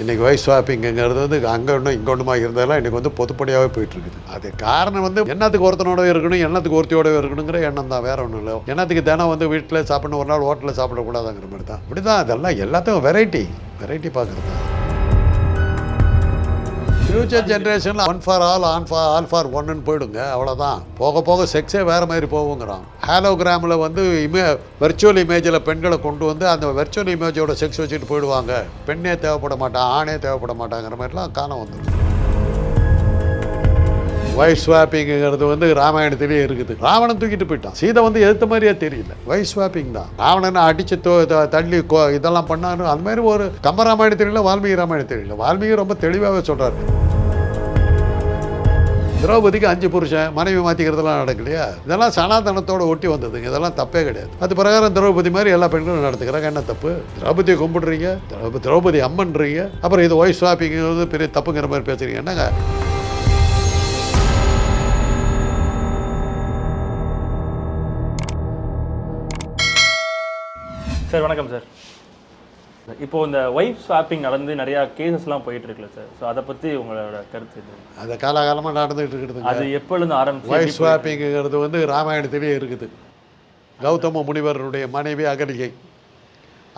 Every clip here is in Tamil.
இன்றைக்கி வைஸ் ஸ்வாப்பிங்கிறது வந்து அங்கே ஒன்றும் இங்கே ஒன்றுமா இருந்ததெல்லாம் இன்றைக்கி வந்து பொதுப்படியாகவே போயிட்டுருக்குது. அது காரணம் வந்து என்னத்துக்கு ஒருத்தனோட இருக்கணும் என்னத்துக்கு ஒருத்தியோட இருக்கணுங்கிற எண்ணம் தான். வேறு ஒன்றும் இல்லை. என்னத்துக்கு தினம் வந்து வீட்டில் சாப்பிடணும் ஒரு நாள் ஹோட்டலில் சாப்பிடக்கூடாதுங்கிற மாதிரி தான். அப்படி தான் அதெல்லாம் எல்லாத்தையும் வெரைட்டி வெரைட்டி பார்க்குறது தான். ஃப்யூச்சர் ஜென்ரேஷனில் one for all and for all for one போயிடுங்க. அவ்வளோதான் போக போக செக்ஸே வேறு மாதிரி போகுங்கிறான். ஹாலோகிராமில் வந்து இமே வெர்ச்சுவல் இமேஜில் பெண்களை கொண்டு வந்து அந்த வெர்ச்சுவல் இமேஜோட செக்ஸ் வச்சுட்டு போயிடுவாங்க. பெண்ணே தேவைப்பட மாட்டான் ஆணே தேவைப்பட மாட்டாங்கிற மாதிரிலாம் காலம் வந்துடும் வைஸ் ஸ்வாப்பிங்கிறது வந்து ராமாயணத்திலேயே இருக்குது. ராவணன் தூக்கிட்டு போயிட்டான். சீதை வந்து எதிர்த்த மாதிரியே தெரியல. வைஸ் ஸ்வாப்பிங் தான். ராவணனை அடிச்சு தோ- தள்ளி இதெல்லாம் பண்ணாரு. அந்த மாதிரி ஒரு கம்ப ராமாயணம் தெரியல வால்மீகி ராமாயணம் தெரியல வால்மீகி ரொம்ப தெளிவாகவே சொல்கிறாரு திரௌபதிக்கு அஞ்சு புருஷன் மனைவி மாற்றிக்கிறதெல்லாம் நடக்கலையா? இதெல்லாம் சனாதனத்தோட ஒட்டி வந்ததுங்க இதெல்லாம் தப்பே கிடையாது. அது பிரகாரம் திரௌபதி மாதிரி எல்லா பெண்களும் நடத்துக்கிறாங்க என்ன தப்பு? திரௌபதியை கும்பிடுறீங்க திரௌபதி திரௌபதி அம்மன்றீங்க அப்புறம் இது ஒய்ஃப் ஸ்வாப்பிங்கிறது பெரிய தப்புங்கிற மாதிரி பேசுறீங்க. என்னங்க? சார் வணக்கம் சார். இப்போ இந்த ஒய்ஃப் ஸ்வாப்பிங் நடந்து நிறைய கேசஸ்லாம் போயிட்டு இருக்குல்ல சார். ஸோ அதை பற்றி உங்களோட கருத்து இது அது காலகாலமாக நடந்துகிட்டு இருக்குதுங்க. அது எப்பொழுது ஆரம்பிச்சு வைஸ் ஸ்வாப்பிங்கிறது வந்து ராமாயணத்திலே இருக்குது. கௌதம முனிவருடைய மனைவி அகலிகை.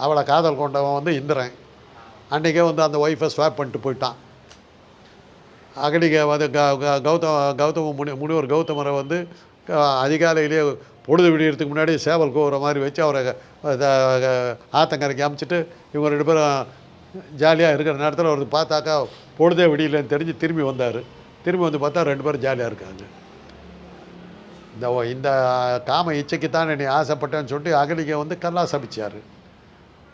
அவளை காதல் கொண்டவன் வந்து இந்திரன். அன்றைக்கே வந்து அந்த ஒய்ஃபை ஸ்வாப் பண்ணிட்டு போயிட்டான். அகடிக வந்து க- க- கௌதம கௌதம முனி முனிவர் கௌதமரை வந்து அதிகாலையிலேயே பொழுது விடியறதுக்கு முன்னாடி சேவல் கோவுற மாதிரி வச்சு அவரை ஆத்தங்கரைக்கு அமைச்சிட்டு இவங்க ரெண்டு பேரும் ஜாலியாக இருக்கிற நேரத்தில் அவர் பார்த்தாக்கா பொழுதே விடியலன்னு தெரிஞ்சு திரும்பி வந்தார். திரும்பி வந்து பார்த்தா ரெண்டு பேரும் ஜாலியாக இருக்காங்க. இந்த இந்த காம இச்சைக்குத்தான் நீ ஆசைப்பட்டேன்னு சொல்லிட்டு அகலிகை வந்து கல்லா சபிச்சார்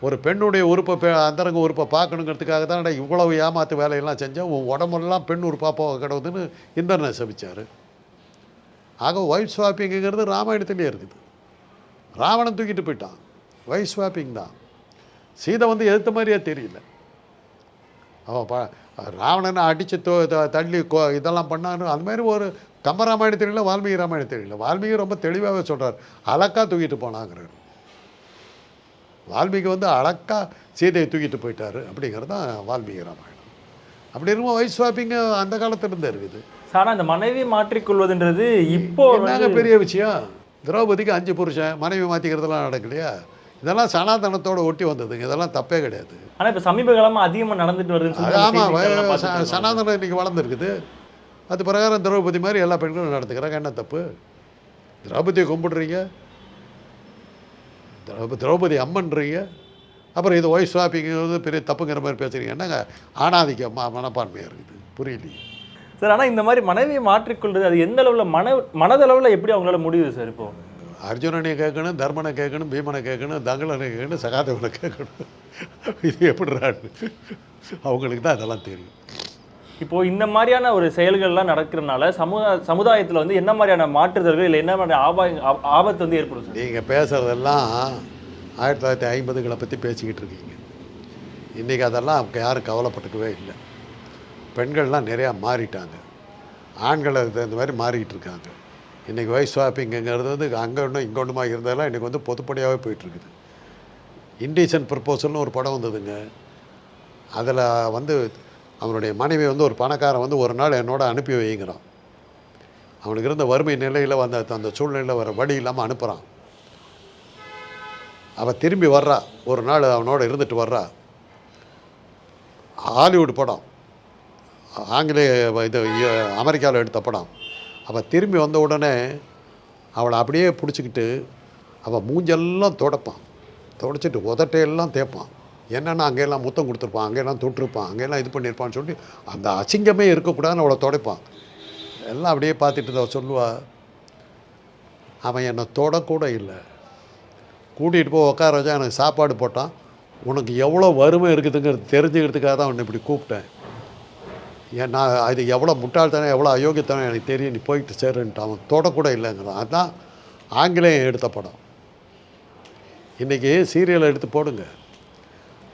ஒரு பெண்ணுடைய உறுப்பை அந்தரங்க உறுப்பை பார்க்கணுங்கிறதுக்காக தான் இவ்வளவு ஏமாத்து வேலையெல்லாம் செஞ்சேன். உன் உடம்பெல்லாம் பெண் உறுப்பாக போக கிடவுதுன்னு இந்திரனை சபிச்சார் ஆக ஒயிட் ஸ்வாப்பிங்கிறது ராமாயணத்துலேயே இருக்குது. ராவணன் தூக்கிட்டு போயிட்டான். ஒயிட் ஸ்வாப்பிங் தான். சீதை வந்து எதிர்த்த மாதிரியே தெரியல. அவன் ப ராவணனை அடித்து தோ தள்ளி கோ இதெல்லாம் பண்ணான்னு அந்த மாதிரி ஒரு கம்ப ராமாயணம் தெரியல வால்மீகி ராமாயணம் தெரியல வால்மீகி ரொம்ப தெளிவாகவே சொல்கிறார் அழக்கா தூக்கிட்டு போனாங்கிறார். வால்மீகி வந்து அழக்கா சீதையை தூக்கிட்டு போயிட்டாரு அப்படிங்கிறது தான் வால்மீகி ராமாயணம். அப்படி இருக்கும் வைஸ் ஸ்வாப்பிங்க அந்த காலத்துலேருந்தே இருக்குது சார் ஆனா இந்த மனைவி மாற்றிக்கொள்வதுன்றது இப்போ என்னங்க பெரிய விஷயம்? திரௌபதிக்கு அஞ்சு புருஷன் மனைவி மாற்றிக்கிறதெல்லாம் நடக்கலையா? இதெல்லாம் சனாதனத்தோட ஒட்டி வந்ததுங்க இதெல்லாம் தப்பே கிடையாது. ஆனா இப்போ சமீப காலமா அதிகமா நடந்துட்டு வருதுன்னு சொல்லி ஆமாம். சனாதனம் இன்னைக்கு வளர்ந்துருக்குது. அது பிரகாரம் திரௌபதி மாதிரி எல்லா பெண்களும் நடத்துக்கிறாங்க என்ன தப்பு? திரௌபதியை கும்பிடுறீங்க? திரௌபதி திரௌபதி அம்மன்றீங்க. அப்புறம் இது ஒய்ஃப் ஸ்வாப்பிங்கிறது பெரிய தப்புங்கிற மாதிரி பேசுறீங்க. என்னங்க? ஆணாதிக்க மனப்பான்மையாக இருக்குது. புரியலையே. சார் ஆனா இந்த மாதிரி மனைவியை மாற்றிக்கொள்றது அது எந்த அளவுல மன மனதளவுல எப்படி அவங்களால முடியுது சார் இப்போ? அர்ஜுனனை கேட்கணும் தர்மனை கேட்கணும் பீமனை கேட்கணும் தங்களனை கேட்கணும் சகாதேவனை கேட்கணும். இது எப்படிறான்னு அவங்களுக்கு தான் அதெல்லாம் தெரியும். இப்போது இந்த மாதிரியான ஒரு செயல்கள்லாம் நடக்கிறதுனால சமுதாய சமுதாயத்தில் வந்து என்ன மாதிரியான மாற்றுதல்கள் இல்லை என்ன மாதிரியான ஆபாய ஆபத்து வந்து ஏற்படும் சார்? நீங்கள் பேசுகிறதெல்லாம் ஆயிரத்தி தொள்ளாயிரத்தி ஐம்பதுகளை பற்றி பேசிக்கிட்டு இருக்கீங்க. இன்றைக்கி அதெல்லாம் யாரும் கவலைப்பட்டுக்கவே இல்லை. பெண்கள்லாம் நிறையா மாறிட்டாங்க. ஆண்கள் அதுக்கு தகுந்த மாதிரி மாறிக்கிட்டு இருக்காங்க. இன்றைக்கி வைஸ் ஷாப்பிங்கிறது வந்து அங்கே ஒன்றும் இங்கே ஒன்றுமா இருந்ததெல்லாம் இன்றைக்கி வந்து பொதுப்படியாகவே போயிட்டுருக்குது இண்டீசன் ப்ரப்போசல்னு ஒரு படம் வந்ததுங்க. அதில் வந்து அவனுடைய மனைவி வந்து ஒரு பணக்காரன் வந்து ஒரு நாள் என்னோட அனுப்பி வைங்கிறான். அவனுக்கு இருந்த வறுமை நிலையில் வந்த அந்த சூழ்நிலையில் வர வழி இல்லாமல் அனுப்புகிறான் அவள் திரும்பி வர்றா. ஒரு நாள் அவனோட இருந்துட்டு வர்றா. ஹாலிவுட் படம். ஆங்கிலேய இது அமெரிக்காவில் எடுத்த படம். அவள் திரும்பி வந்த உடனே அவளை அப்படியே பிடிச்சிக்கிட்டு அவள் மூஞ்செல்லாம் துடைப்பான். துடைச்சிட்டு உதட்டையெல்லாம் தேய்ப்பான். என்னென்னா அங்கெல்லாம் முத்தம் கொடுத்துருப்பான் அங்கெல்லாம் தொட்டிருப்பான் அங்கெல்லாம் இது பண்ணியிருப்பான்னு சொல்லி அந்த அசிங்கமே இருக்கக்கூடாதுன்னு அவளை தொடைப்பான். எல்லாம் அப்படியே பார்த்துட்டு அவ சொல்லுவா அவன் என்னை தொடக்கூட இல்லை. கூட்டிகிட்டு போய் உட்கார வச்சா எனக்கு சாப்பாடு போட்டான். உனக்கு எவ்வளோ வறுமை இருக்குதுங்கிறது தெரிஞ்சுக்கிறதுக்காக தான் உன்னை இப்படி கூப்பிட்டேன். ஏன் நான் அது எவ்வளோ முட்டாள்தானே எவ்வளோ அயோக்கியத்தனம் எனக்கு தெரியும் நீ போயிட்டு சேருன்ட்டு அவன் தொடக்கூட இல்லைங்கிறான். அதுதான் ஆங்கிலேயம் எடுத்த படம். இன்றைக்கி சீரியல் எடுத்து போடுங்க.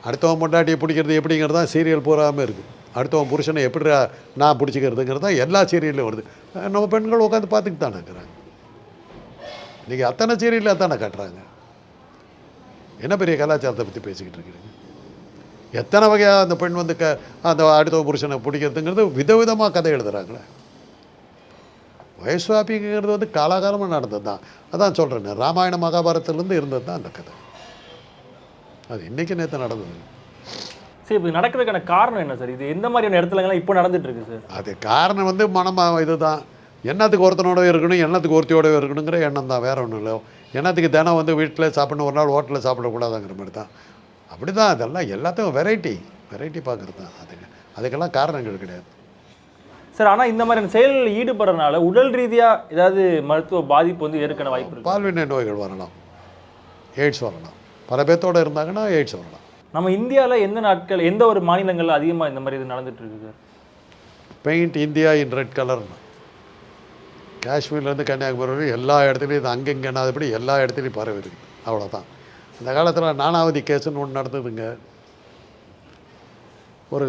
அடுத்தவன் பொண்டாட்டியை பிடிக்கிறது எப்படிங்கிறது தான் சீரியல் பூராமல் இருக்குது அடுத்தவன் புருஷனை எப்படி நான் பிடிச்சிக்கிறதுங்கிறது தான் எல்லா சீரியல்லையும் வருது. நம்ம பெண்கள் உட்காந்து பார்த்துக்கிட்டு தானே இருக்கிறாங்க. இன்றைக்கி அத்தனை சீரியலில் அத்தானே காட்டுறாங்க. என்ன பெரிய கலாச்சாரத்தை பற்றி பேசிக்கிட்டு இருக்கிறீங்க? எத்தனை வகையாக அந்த பெண் வந்து க அந்த அடுத்த புருஷனை பிடிக்கிறதுங்கிறது விதவிதமாக கதை எழுதுகிறாங்களே வயசுவாப்பிங்கிறது வந்து காலாகாலமாக நடந்தது தான் அதான் சொல்கிறேன் ராமாயண மகாபாரதத்துலேருந்து இருந்தது தான் அந்த கதை. அது இன்றைக்கி நேற்று நடந்தது. சரி இப்போ நடக்கிறதுக்கான காரணம் என்ன சார்? இது எந்த மாதிரியான இடத்துலங்கள்லாம் இப்போ நடந்துட்டு இருக்கு சார்? அது காரணம் வந்து மனம் இதுதான். எண்ணத்துக்கு ஒருத்தனோட இருக்கணும் எண்ணத்துக்கு ஒருத்தியோட இருக்கணுங்கிற எண்ணம் தான். வேற ஒன்றும் இல்லை. எண்ணத்துக்கு தினம் வந்து வீட்டில் சாப்பிடணும் ஒரு நாள் ஹோட்டலில் சாப்பிடக்கூடாதுங்கிற மாதிரி தான். அப்படி தான் அதெல்லாம் எல்லாத்துக்கும் வெரைட்டி வெரைட்டி பார்க்குறது தான். அதுக்கு அதுக்கெல்லாம் காரணங்கள் கிடையாது. சார் ஆனால் இந்த மாதிரியான செயல்களில் ஈடுபடுறதுனால உடல் ரீதியாக ஏதாவது மருத்துவ பாதிப்பு வந்து ஏற்கனவே வாய்ப்பு பால்வினை நோய்கள் வரலாம். எய்ட்ஸ் வரலாம். பல பேர்த்தோட இருந்தாங்கன்னா எய்ட்ஸ் வரலாம். நம்ம இந்தியாவில் எந்த நாட்கள் எந்த ஒரு மாநிலங்கள்ல அதிகமாக இந்த மாதிரி இது நடந்துட்டு இருக்கு sir paint India in red கலர்னு காஷ்மீர்லேருந்து கன்னியாகுமரி வரை எல்லா இடத்துலையும் இது அங்கங்கன்னாதபடி எல்லா இடத்துலையும் பரவி இருக்கு. அவ்வளோதான் இந்த காலத்தில் நானாவதி கேஸுன்னு ஒன்று நடந்ததுங்க. ஒரு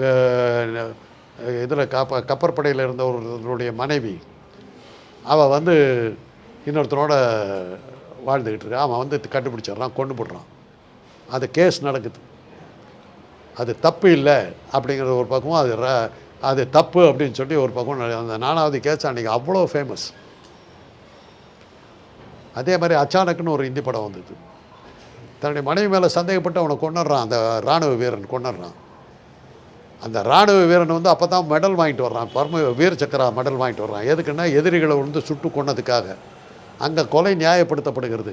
இதில் காப்ப கப்பற்படையில் இருந்த ஒருத்தருடைய மனைவி அவள் வந்து இன்னொருத்தனோட வாழ்ந்துக்கிட்டு இருக்கா. அவன் வந்து கண்டுபிடிச்சிடுறான் கொண்டு போடுறான் அது கேஸ் நடக்குது. அது தப்பு இல்லை அப்படிங்கிற ஒரு பக்கமும் அது ர- அது தப்பு அப்படின்னு சொல்லி ஒரு பக்கம் அந்த நானாவது கேஸ் அன்றைக்கி அவ்வளோ ஃபேமஸ் அதே மாதிரி அச்சானக்குன்னு ஒரு இந்தி படம் வந்தது. தன்னுடைய மனைவி மேலே சந்தேகப்பட்டு அவனை கொண்டுடுறான் அந்த இராணுவ வீரன் கொண்டுடுறான் அந்த இராணுவ வீரன் வந்து அப்போ தான் மெடல் வாங்கிட்டு வர்றான் பரம வீர சக்கரா மெடல் வாங்கிட்டு வர்றான். எதுக்குன்னா எதிரிகளை வந்து சுட்டு கொன்னதுக்காக. அங்கே கொலை நியாயப்படுத்தப்படுகிறது.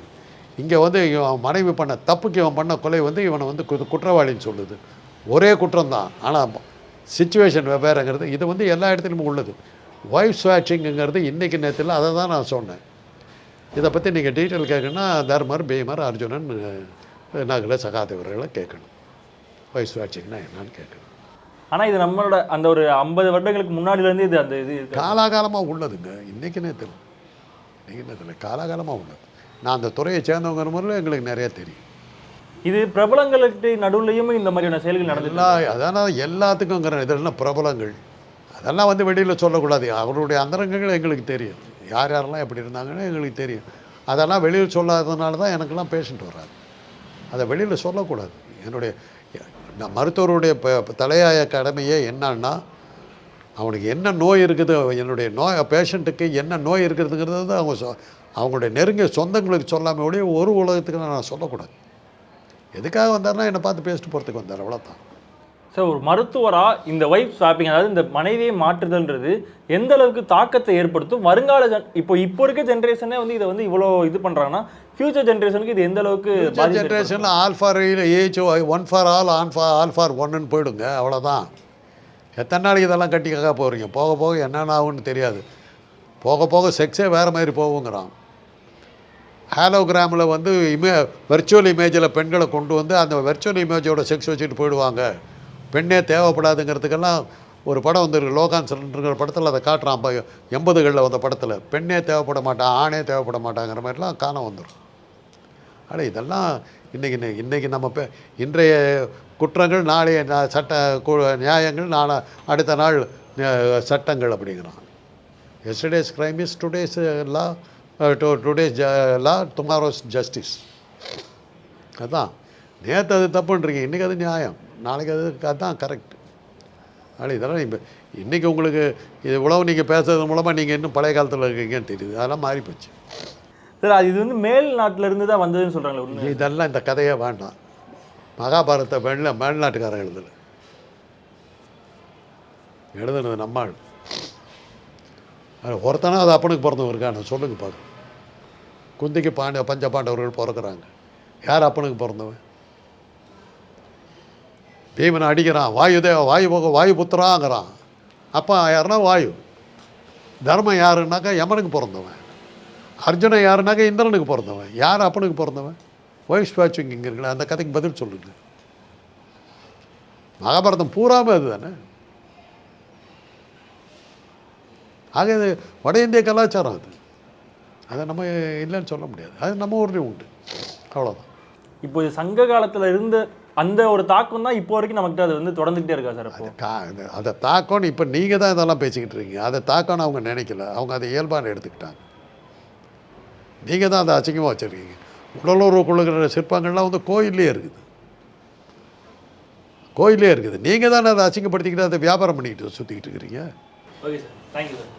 இங்கே வந்து இவன் மனைவி பண்ண தப்புக்கு இவன் பண்ண கொலை வந்து இவனை வந்து குற்றவாளின்னு சொல்லுது. ஒரே குற்றம் தான் ஆனால் சுச்சுவேஷன் வெவ்வேறுங்கிறது இது வந்து எல்லா இடத்துலையும் உள்ளது. ஒய்ஃப் ஸ்வாட்சிங்கிறது இன்றைக்கி நேரத்தில் அதை தான் நான் சொன்னேன். இதை பற்றி நீங்கள் டீட்டெயில் கேட்கணுன்னா தர்மர் பீமர் அர்ஜுனன் நகுல சகாதேவர்களை கேட்கணும். ஒய்ஃப் ஸ்வாட்சிங்னா என்னன்னு கேட்கணும். ஆனால் இது நம்மளோட அந்த ஒரு ஐம்பது வருடங்களுக்கு முன்னாடிலேருந்து இது அந்த இது காலாகாலமாக உள்ளதுங்க. இன்றைக்கி நேரத்தில். இன்றைக்கி நேரத்தில் காலாகாலமாக உள்ளது. நான் அந்த துறையை சேர்ந்தவங்கிற முறையில் எங்களுக்கு நிறைய தெரியும். இது பிரபலங்களுக்கு நடுவுலையும் இந்த மாதிரியான செயல்கள் நடந்துட்டு எல்லா அதனால் எல்லாத்துக்குங்கிற இதெல்லாம் பிரபலங்கள்? அதெல்லாம் வந்து வெளியில் சொல்லக்கூடாது. அவருடைய அந்தரங்கங்கள் எங்களுக்கு தெரியும். யார் யாரெல்லாம் எப்படி இருந்தாங்கன்னு எங்களுக்கு தெரியும். அதெல்லாம் வெளியில் சொல்லாததுனால தான் எனக்கெல்லாம் பேஷண்ட் வராது அதை வெளியில் சொல்லக்கூடாது. என்னுடைய நான் மருத்துவருடைய தலையாய கடமையே என்னன்னா அவனுக்கு என்ன நோய் இருக்குது என்னுடைய நோய் பேஷண்ட்டுக்கு என்ன நோய் இருக்குதுங்கிறது அவங்க சொ அவங்களுடைய நெருங்கிய சொந்தங்களுக்கு சொல்லாமல் ஒழிய ஒரு உலகத்துக்கு நான் சொல்லக்கூடாது. எதுக்காக வந்தாருன்னா என்னை பார்த்து பேசிட்டு போகிறதுக்கு வந்தார் அவ்வளோதான் சார் ஒரு மருத்துவரா இந்த ஒய்ஃப் ஸ்வாப்பிங் அதாவது இந்த மனைவியை மாற்றுதல்ன்றது எந்த அளவுக்கு தாக்கத்தை ஏற்படுத்தும்? வருங்கால ஜன் இப்போ இப்போ இருக்க ஜென்ரேஷனே வந்து இதை வந்து இவ்வளோ இது பண்ணுறாங்கன்னா ஃபியூச்சர் ஜென்ரேஷனுக்கு இது எந்த அளவுக்கு? ஜென்ரேஷனில் all for age one for all and for all for ஒன்னுன்னு போயிடுங்க அவ்வளோதான் எத்தனை நாளைக்கு இதெல்லாம் கட்டிக்காக போகிறீங்க போக போக என்னென்ன ஆகும்னு தெரியாது. போக போக செக்ஸே வேறு மாதிரி போகுங்கிறான். ஹாலோகிராமில் வந்து இமே வெர்ச்சுவல் இமேஜில் பெண்களை கொண்டு வந்து அந்த வெர்ச்சுவல் இமேஜோட செக்ஸ் வச்சுட்டு போயிடுவாங்க. பெண்ணே தேவைப்படாதுங்கிறதுக்கெல்லாம் ஒரு படம் வந்துருக்கு லோகான் சிலிண்டருங்கிற படத்தில் அதை காட்டுறான் அப்போ எண்பதுகளில் வந்த படத்தில். பெண்ணே தேவைப்பட மாட்டான் ஆணே தேவைப்பட மாட்டாங்கிற மாதிரிலாம் காண வந்துடும் ஆனால் இதெல்லாம் இன்றைக்கி இன்றைக்கி நம்ம பே இன்றைய குற்றங்கள் நாளைய நா- சட்ட நியாயங்கள் நாளை அடுத்த நாள் சட்டங்கள் அப்படிங்கிறான். Yesterday's crime is today's law today's law tomorrow's justice அதான். நேற்று அது தப்புன்றீங்க இன்றைக்கி அது நியாயம். நாளைக்கு அது அதான் கரெக்ட் அதனால் இதெல்லாம் இப்போ இன்றைக்கி உங்களுக்கு இது உழவு நீங்கள் பேசுறது மூலமாக நீங்கள் இன்னும் பழைய காலத்தில் இருக்கீங்கன்னு தெரியுது. அதெல்லாம் மாறி போச்சு சார் அது இது வந்து மேல் நாட்டுல இருந்து தான் வந்ததுன்னு சொல்றாங்களே உண்மை இதெல்லாம் இந்த கதையே வேண்டாம். மகாபாரத வெளில மேல்நாட்டுக்காரன் எழுதலை. எழுதுனது நம்மாள் அது ஒருத்தனா அது அப்பனுக்கு பிறந்தவங்க இருக்கான்னு சொல்லுங்க பார்க்க குந்திக்கு பாண்ட பஞ்ச பாண்டவர்கள் பிறக்கிறாங்க. யார் அப்பனுக்கு பிறந்தவன் பீமனை அடிக்கிறான் வாயுதேவ வாயு போக வாயு புத்திராங்கிறான். அப்பா யாருன்னா வாயு. தர்மம் யாருன்னாக்கா யமனுக்கு பிறந்தவன் அர்ஜுனன் யாருனாக்கா இந்திரனுக்கு பிறந்தவன் யார் அப்பனுக்கு பிறந்தவன் ஒய்ஃப் வாட்சிங் இங்கே இருக்கல அந்த கதைக்கு பதில் சொல்லுங்க. மகாபாரதம் பூராமே அதுதானே? ஆக இது வட இந்திய கலாச்சாரம் அது. அதை நம்ம இல்லைன்னு சொல்ல முடியாது. அது நம்ம ஊர்லேயும் உண்டு. அவ்வளோதான் இப்போ இது சங்க காலத்துல இருந்த அந்த ஒரு தாக்கம் தான் இப்போ வரைக்கும் நமக்கு அது வந்து தொடர்ந்துகிட்டே இருக்கா சார் அது கா அது- தாக்கம்னு இப்போ நீங்கள் தான் இதெல்லாம் பேசிக்கிட்டு இருக்கீங்க. அதை தாக்கம்னு அவங்க நினைக்கல. அவங்க அதை இயல்பான எடுத்துக்கிட்டாங்க. நீங்கள் தான் அதை அசிங்கமாக வச்சுருக்கீங்க. உடலுறவு கொள்ளுகிற சிற்பங்கள்லாம் வந்து கோயிலே இருக்குது. கோயிலே இருக்குது. நீங்கள் தானே அதை அசிங்கப்படுத்திக்கிட்டு அதை வியாபாரம் பண்ணிக்கிட்டு சுற்றிக்கிட்டு இருக்கிறீங்க? Okay sir. Thank you sir